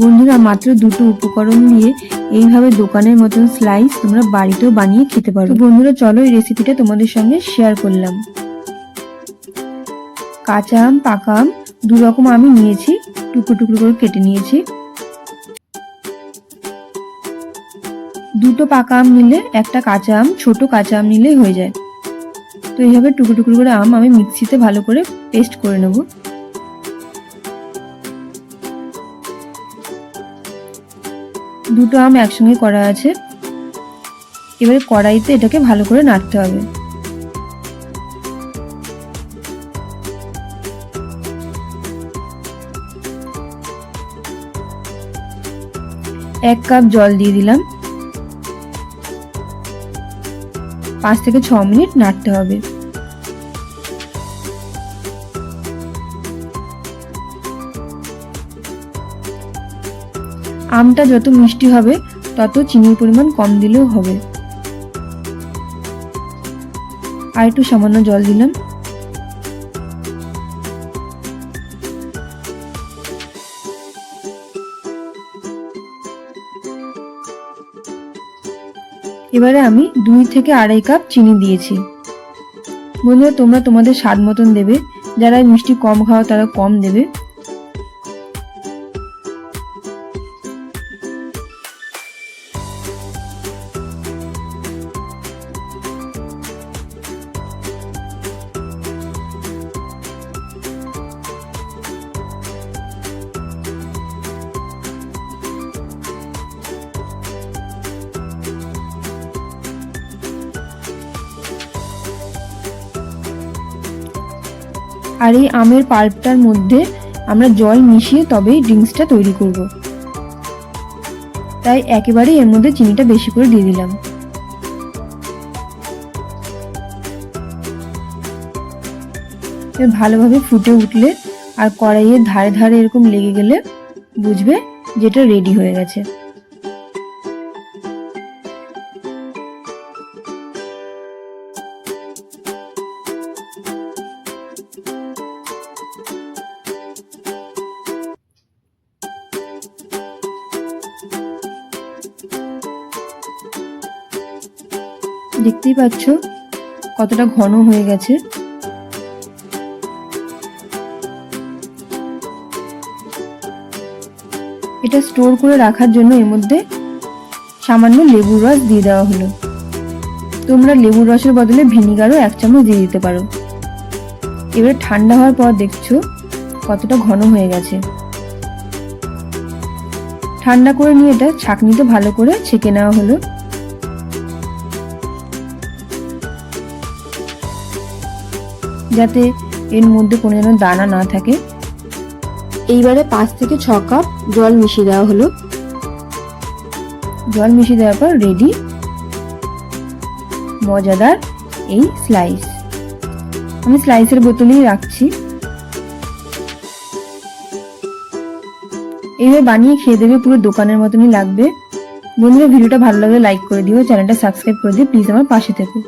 বন্ধুরা, মাত্র দুটো উপকরণ দিয়ে এইভাবে দোকানের মতন স্লাইস তোমরা বাড়িতেও বানিয়ে খেতে পারো। বন্ধুরা, চলো এই রেসিপিটা তোমাদের সঙ্গে শেয়ার করলাম। কাঁচা আম, পাকা আম, দু রকম আমি নিয়েছি, টুকরো টুকরো করে কেটে নিয়েছি। দুটো পাকা আম নিলে একটা কাঁচা আম, ছোট কাঁচা আম নিলেই হয়ে যায়। তো এইভাবে টুকরো টুকরো করে আম আমি মিক্সিতে ভালো করে পেস্ট করে নেব। দুটো আম একসঙ্গে করা আছে। এবারে কড়াইতে এটাকে ভালো করে নাড়তে হবে। এক কাপ জল দিয়ে দিলাম। পাঁচ থেকে ছ মিনিট নাড়তে হবে। আমটা যত মিষ্টি হবে, তত চিনির পরিমাণ কম দিলেও হবে। আর একটু সামান্য জল দিলাম। এবারে আমি দুই থেকে আড়াই কাপ চিনি দিয়েছি। বন্ধুরা, তোমরা তোমাদের স্বাদ মতন দেবে। যারা মিষ্টি কম খাও, তারা কম দেবে। আর এই আমের পাল্পটার মধ্যে আমরা জল মিশিয়ে তবেই ড্রিঙ্কসটা তৈরি করব। তাই একেবারেই এর মধ্যে চিনিটা বেশি করে দিয়ে দিলাম। ভালোভাবে ফুটে উঠলে আর কড়াইয়ের ধারে ধারে এরকম লেগে গেলে বুঝবে যেটা রেডি হয়ে গেছে। দেখতেই পাচ্ছ কতটা ঘন হয়ে গেছে। এটা স্টোর করে রাখার জন্য এর মধ্যে সামান্য লেবুর রস দিয়ে দেওয়া হলো। তোমরা লেবুর রসের বদলে ভিনিগারও এক চামচ দিয়ে দিতে পারো। এবারে ঠান্ডা হওয়ার পর দেখছ কতটা ঘন হয়ে গেছে। ঠান্ডা করে নিয়ে এটা ছাঁকনিতে ভালো করে ছেঁকে নেওয়া হলো। যাতে এর মধ্যে কোনো যেন দানা না থাকে। এইবারে পাঁচ থেকে ছ কাপ জল মিশিয়ে দেওয়া হলো। জল মিশিয়ে দেওয়ার পর রেডি মজাদার এই স্লাইস আমি স্লাইসের বোতলেই রাখছি। এইভাবে বানিয়ে খেয়ে দেবে, পুরো দোকানের মতনই লাগবে। বন্ধুরা, ভিডিওটা ভালো লাগলে লাইক করে দিও, চ্যানেলটা সাবস্ক্রাইব করে দিও প্লিজ আমার পাশে থেকো।